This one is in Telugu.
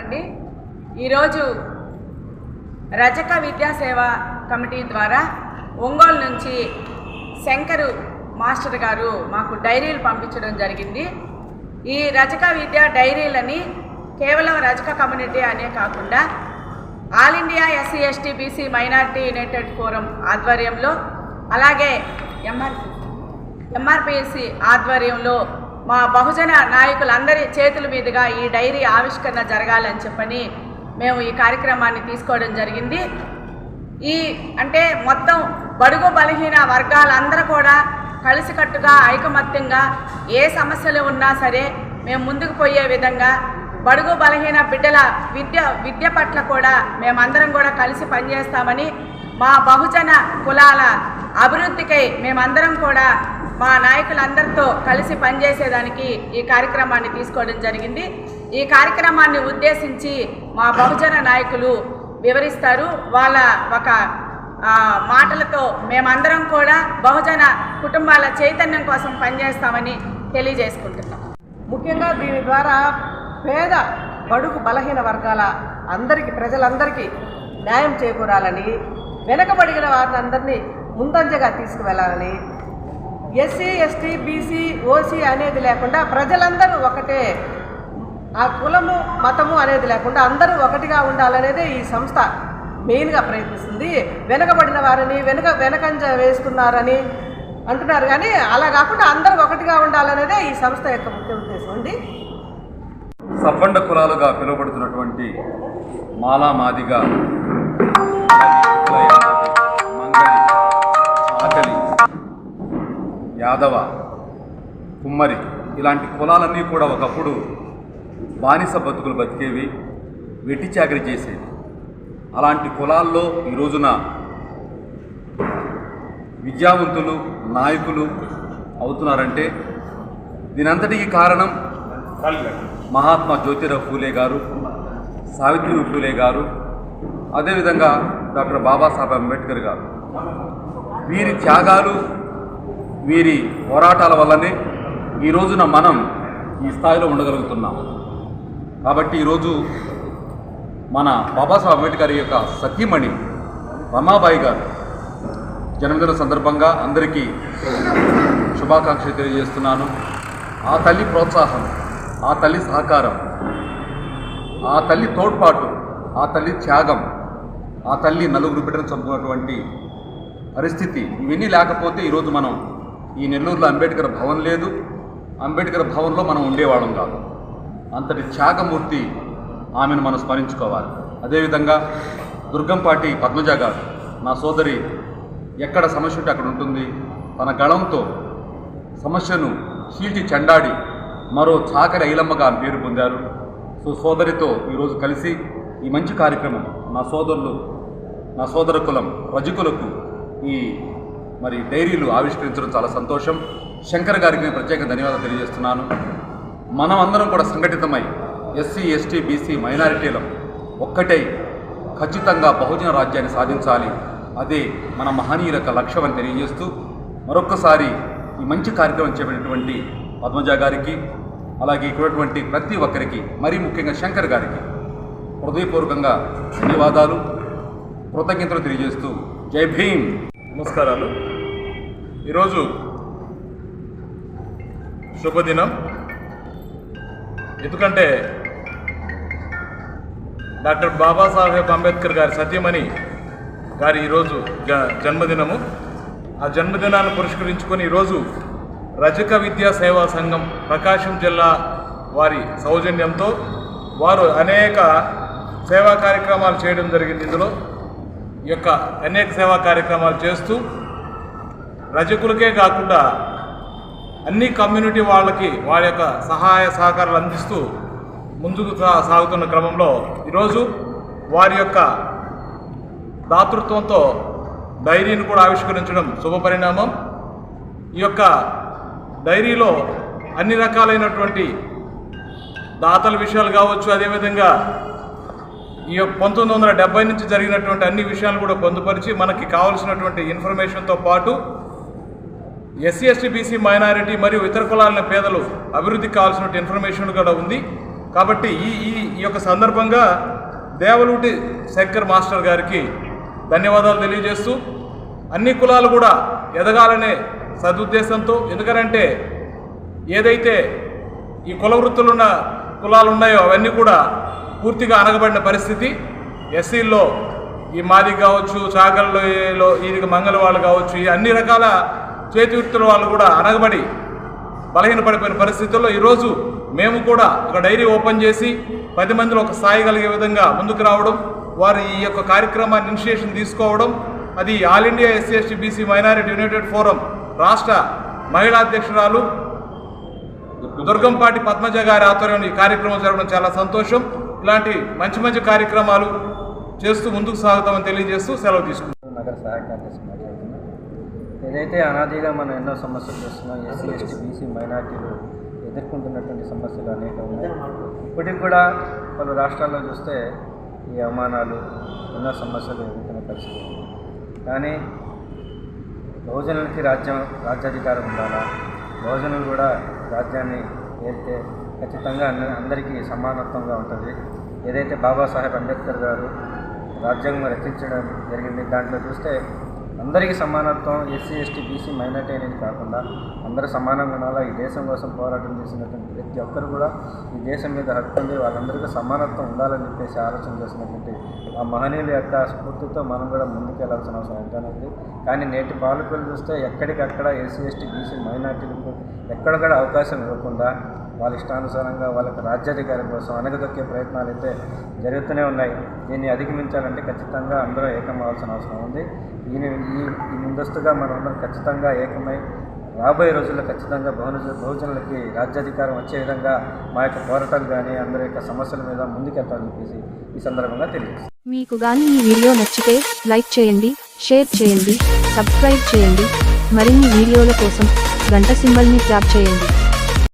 అండి ఈరోజు రజక విద్యాసేవ కమిటీ ద్వారా ఒంగోలు నుంచి శంకరు మాస్టర్ గారు మాకు డైరీలు పంపించడం జరిగింది. ఈ రజక విద్యా డైరీలని కేవలం రజక కమ్యూనిటీ అనే కాకుండా all India SC ST BC minority united forum ఆధ్వర్యంలో అలాగే ఎంఆర్ ఎంఆర్పిఎస్సి ఆధ్వర్యంలో మా బహుజన నాయకులందరి చేతుల మీదుగా ఈ డైరీ ఆవిష్కరణ జరగాలని చెప్పని మేము ఈ కార్యక్రమాన్ని తీసుకోవడం జరిగింది. ఈ అంటే మొత్తం బడుగు బలహీన వర్గాలందరూ కూడా కలిసికట్టుగా ఐకమత్యంగా ఏ సమస్యలు ఉన్నా సరే మేము ముందుకు పోయే విధంగా బడుగు బలహీన బిడ్డల విద్య విద్య పట్ల కూడా మేమందరం కూడా కలిసి పనిచేస్తామని మా బహుజన కులాల అభివృద్ధికై మేమందరం కూడా మా నాయకులందరితో కలిసి పనిచేసేదానికి ఈ కార్యక్రమాన్ని తీసుకోవడం జరిగింది. ఈ కార్యక్రమాన్ని ఉద్దేశించి మా బహుజన నాయకులు వివరిస్తారు. వాళ్ళ ఒక మాటలతో మేమందరం కూడా బహుజన కుటుంబాల చైతన్యం కోసం పనిచేస్తామని తెలియజేసుకుంటున్నాం. ముఖ్యంగా దీని ద్వారా పేద బడుగు బలహీన వర్గాల అందరికీ ప్రజలందరికీ న్యాయం చేకూరాలని వెనకబడిన వారిని అందరినీ ముందంజగా తీసుకువెళ్ళాలని ఎస్సీ ఎస్టీ బీసీ ఓసీ అనేది లేకుండా ప్రజలందరూ ఒకటే. ఆ కులము మతము అనేది లేకుండా అందరూ ఒకటిగా ఉండాలనేదే ఈ సంస్థ మెయిన్గా ప్రయత్నిస్తుంది. వెనకబడిన వారిని వెనుక వెనకంజ వేస్తున్నారని అంటున్నారు. కానీ అలా కాకుండా అందరూ ఒకటిగా ఉండాలనేదే ఈ సంస్థ యొక్క ముఖ్య ఉద్దేశం అండి. సబ్బండ కులాలుగా పిలువబడుతున్నటువంటి మాలా మాదిగా యాదవ కుమ్మరి ఇలాంటి కులాలన్నీ కూడా ఒకప్పుడు బానిస బతుకులు బతికేవి వెట్టి చాకరి చేసేవి. అలాంటి కులాల్లో ఈ రోజున విద్యావంతులు నాయకులు అవుతున్నారంటే దీనంతటికి కారణం మహాత్మా జ్యోతిరావు ఫూలే గారు సావిత్రి ఫూలే గారు అదేవిధంగా డాక్టర్ బాబాసాహెబ్ అంబేద్కర్ గారు. వీరి త్యాగాలు వీరి పోరాటాల వల్లనే ఈ రోజున మనం ఈ స్థాయిలో ఉండగలుగుతున్నాం. కాబట్టి ఈరోజు మన బాబాసాహెబ్ అంబేద్కర్ యొక్క సతీమణి రమాబాయి గారు జన్మదిన సందర్భంగా అందరికీ శుభాకాంక్షలు తెలియజేస్తున్నాను. ఆ తల్లి ప్రోత్సాహం ఆ తల్లి సహకారం ఆ తల్లి తోడ్పాటు ఆ తల్లి త్యాగం ఆ తల్లి నలుగురు బిడ్డను చంపుకున్నటువంటి పరిస్థితి ఇవన్నీ లేకపోతే ఈరోజు మనం ఈ నెల్లూరులో అంబేద్కర్ భవన్ లేదు. అంబేద్కర్ భవన్లో మనం ఉండేవాళ్ళం కాదు. అంతటి త్యాగమూర్తి ఆమెను మనం స్మరించుకోవాలి. అదేవిధంగా దుర్గంపాటి పద్మజ గారు నా సోదరి ఎక్కడ సమస్య ఉంటే అక్కడ ఉంటుంది. తన గళంతో సమస్యను చీల్చి చెండాడి మరో చాకరి ఐలమ్మగా ఆమె పేరు పొందారు. సో సోదరితో ఈరోజు కలిసి ఈ మంచి కార్యక్రమం నా సోదరులు నా సోదర కులం రజకులకు ఈ మరి డైరీలు ఆవిష్కరించడం చాలా సంతోషం. శంకర్ గారికి నేను ప్రత్యేక ధన్యవాదాలు తెలియజేస్తున్నాను. మనం అందరం కూడా సంఘటితమై ఎస్సీ ఎస్టీ బీసీ మైనారిటీలం ఒక్కటై ఖచ్చితంగా బహుజన రాజ్యాన్ని సాధించాలి. అదే మన మహనీయుల యొక్క లక్ష్యం అని తెలియజేస్తూ మరొక్కసారి ఈ మంచి కార్యక్రమం చేపట్టినటువంటి పద్మజ గారికి అలాగే ఇక్కడటువంటి ప్రతి ఒక్కరికి మరీ ముఖ్యంగా శంకర్ గారికి హృదయపూర్వకంగా ధన్యవాదాలు. కృతజ్ఞతలు తెలియజేస్తూ జై భీమ్. నమస్కారాలు. ఈరోజు శుభదినం. ఎందుకంటే డాక్టర్ బాబాసాహెబ్ అంబేద్కర్ గారి సత్యమణి గారి ఈరోజు జ జన్మదినము. ఆ జన్మదినాన్ని పురస్కరించుకొని ఈరోజు రజక విద్యా సేవా సంఘం ప్రకాశం జిల్లా వారి సౌజన్యంతో వారు అనేక సేవా కార్యక్రమాలు చేయడం జరిగింది. ఇందులో ఈ యొక్క అనేక సేవా కార్యక్రమాలు చేస్తూ రజకులకే కాకుండా అన్ని కమ్యూనిటీ వాళ్ళకి వారి యొక్క సహాయ సహకారాలు అందిస్తూ ముందుకు సాగుతున్న క్రమంలో ఈరోజు వారి యొక్క దాతృత్వంతో డైరీని కూడా ఆవిష్కరించడం శుభపరిణామం ఈ యొక్క డైరీలో అన్ని రకాలైనటువంటి దాతల విషయాలు కావచ్చు అదేవిధంగా ఈ యొక్క పంతొమ్మిది వందల డెబ్బై నుంచి జరిగినటువంటి అన్ని విషయాలు కూడా పొందుపరిచి మనకి కావాల్సినటువంటి ఇన్ఫర్మేషన్తో పాటు ఎస్సీ ఎస్టీ బీసీ మైనారిటీ మరియు ఇతర కులాల పేదలు అభివృద్ధికి కావాల్సిన ఇన్ఫర్మేషన్ కూడా ఉంది. కాబట్టి ఈ ఈ ఈ యొక్క సందర్భంగా దేవలూటి శంకర్ మాస్టర్ గారికి ధన్యవాదాలు తెలియజేస్తూ అన్ని కులాలు కూడా ఎదగాలనే సదుద్దేశంతో ఎందుకనంటే ఏదైతే ఈ కుల వృత్తులున్న కులాలు ఉన్నాయో అవన్నీ కూడా పూర్తిగా అనగబడిన పరిస్థితి. ఎస్సీల్లో ఈ మాది కావచ్చు చాకల్లో ఇది మంగళవాళ్ళు కావచ్చు ఈ అన్ని రకాల చేతి వృత్తుల వాళ్ళు కూడా అనగబడి బలహీనపడిపోయిన పరిస్థితుల్లో ఈరోజు మేము కూడా ఒక డైరీ ఓపెన్ చేసి పది మందిలో ఒక స్థాయి కలిగే విధంగా ముందుకు రావడం వారి ఈ యొక్క కార్యక్రమాన్ని ఇనిషియేషన్ తీసుకోవడం అది all India SC ST BC minority united forum రాష్ట్ర మహిళా అధ్యక్షురాలు దుర్గంపాటి పద్మజ గారి ఆధ్వర్యంలో ఈ కార్యక్రమం జరగడం చాలా సంతోషం. ఇలాంటి మంచి మంచి కార్యక్రమాలు చేస్తూ ముందుకు సాగుతామని తెలియజేస్తూ సెలవు తీసుకుంటాం ఏదైతే అనాదిగా మనం ఎన్నో సమస్యలు చూస్తున్నాం ఎస్సీ ఎస్టీ బీసీ మైనార్టీలు ఎదుర్కొంటున్నటువంటి సమస్యలు అనేక ఉన్నాయి. ఇప్పటికి కూడా పలు రాష్ట్రాల్లో చూస్తే ఈ అవమానాలు ఎన్నో సమస్యలు ఎదుర్కొనే పరిస్థితి కానీ బహుజనులకి రాజ్యం రాజ్యాధికారం ఉండాలా? బహుజనులు కూడా రాజ్యాన్ని ఏరితే ఖచ్చితంగా అన్ని అందరికీ సమానత్వంగా ఉంటుంది. ఏదైతే బాబాసాహెబ్ అంబేద్కర్ గారు రాజ్యాంగం రచించడం జరిగింది దాంట్లో చూస్తే అందరికీ సమానత్వం ఎస్సీ ఎస్టీ బీసీ మైనార్టీ అనేది కాకుండా అందరూ సమానంగా ఉండాలా? ఈ దేశం కోసం పోరాటం చేసినటువంటి ప్రతి ఒక్కరు కూడా ఈ దేశం మీద హక్కు ఉంది. వాళ్ళందరికీ సమానత్వం ఉండాలని చెప్పేసి ఆలోచన చేసినటువంటి ఆ మహనీయుల యొక్క స్ఫూర్తితో మనం కూడా ముందుకెళ్ళాల్సిన అవసరం ఎంతైనా ఉంది. కానీ నేటి పాలకులు చూస్తే ఎక్కడికక్కడ ఎస్సీ ఎస్టీ బీసీ మైనార్టీలకు ఎక్కడ కూడా అవకాశం ఇవ్వకుండా వాళ్ళ ఇష్టానుసారంగా వాళ్ళకి రాజ్యాధికారం కోసం అనగదొక్కే ప్రయత్నాలు అయితే జరుగుతూనే ఉన్నాయి. దీన్ని అధిగమించాలంటే ఖచ్చితంగా అందరూ ఏకం అవ్వాల్సిన అవసరం ఉంది. దీని ఈ ఈ ముందస్తుగా మనం ఖచ్చితంగా ఏకమై రాబోయే రోజుల్లో ఖచ్చితంగా బహుజ బహుజనులకి రాజ్యాధికారం వచ్చే విధంగా మా యొక్క పోరాటాలు కానీ అందరి యొక్క సమస్యల మీద ముందుకెళ్తామని చెప్పేసి ఈ సందర్భంగా తెలియజేస్తాను మీకు కానీ ఈ వీడియో నచ్చితే లైక్ చేయండి షేర్ చేయండి సబ్స్క్రైబ్ చేయండి. మరిన్ని వీడియోల కోసం గంట సింబల్ని ట్యాప్ చేయండి.